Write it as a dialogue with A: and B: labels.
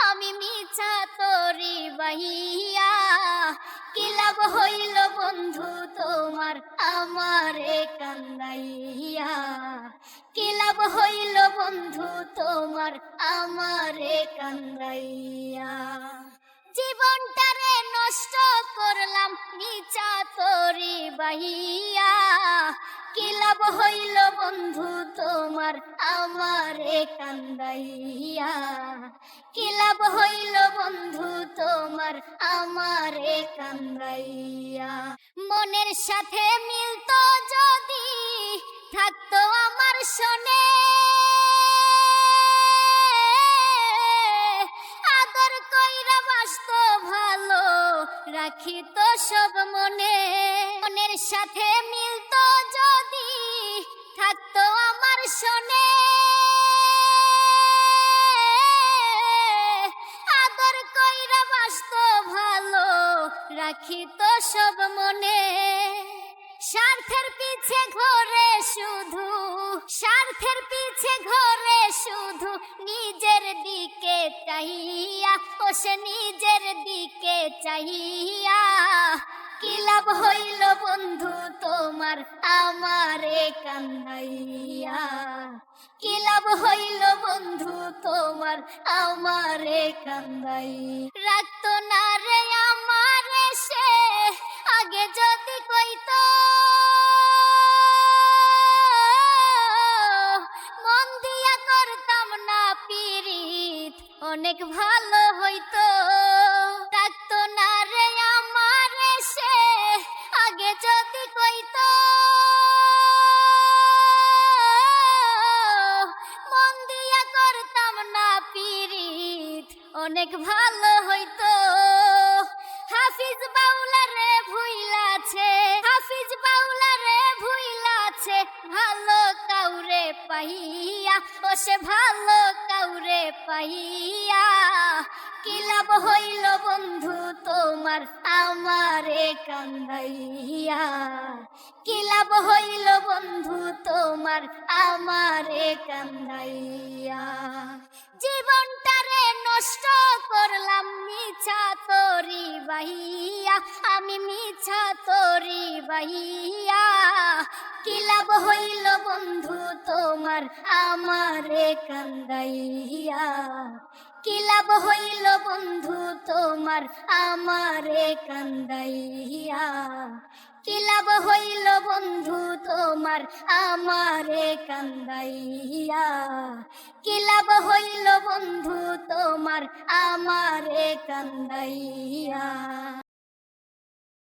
A: আমি মিছা তোরি বাইয়া কি লাভ হইল বন্ধু তোমার আমারে কান্দাইয়া? কি লাভ হইল বন্ধু তোমার আমারে কান্দাইয়া? জীবনটারে নষ্ট করলাম মিছা তোরি বাইয়া কি লাভ হইল বন্ধু তোমার আমারে কি লাভ হইল বন্ধু তোমার মনের সাথে মিলতো যদি থাকতো আমার শোনে। আদর কইরা বাসতো ভালো রাখি তো সব মনে। মনের সাথে মিলতো শোনে আদর কইরা বাসতো ভালো রাখি তো সব মনে। স্বার্থের পিছে ঘরে শুধু, স্বার্থের পিছে ঘরে শুধু, নিজের দিকে চাইয়া ও নিজের দিকে চাইয়া কি লাভ হইল বন্ধু তোমার আমারে কান্দাইয়া? কি লাভ হইল বন্ধু তোমার আমারে কান্দাই রাখতো না রে আমারে সে আগে যদি কইতো। মন দিয়া করতাম না পিরিত অনেক ভালো হইতো। অনেক ভালো হইতো। হাফিজ বাউলারে ভুইলাছে, হাফিজ বাউলারে ভুইলাছে, ভালো কাউরে পাইয়া ও সে ভালো কাউরে পাইয়া। কি লাভ হইল বন্ধু তোমার, আমারে কান্দাইয়া? কি লাভ হইল বন্ধু তোমার, আমারে কান্দাইয়া? জীবনটারে আমি মিছা তোরি বাইয়া কি লাভ হইল বন্ধু তোমার আমারে কান্দাইয়া? কি লাভ হইল বন্ধু তোমার আমারে কান্দাইয়া? কি লাভ হইল বন্ধু তোমার আমারে কান্দাইয়া? কি লাভ হইল বন্ধু তোমার আমারে কান্দাইয়া?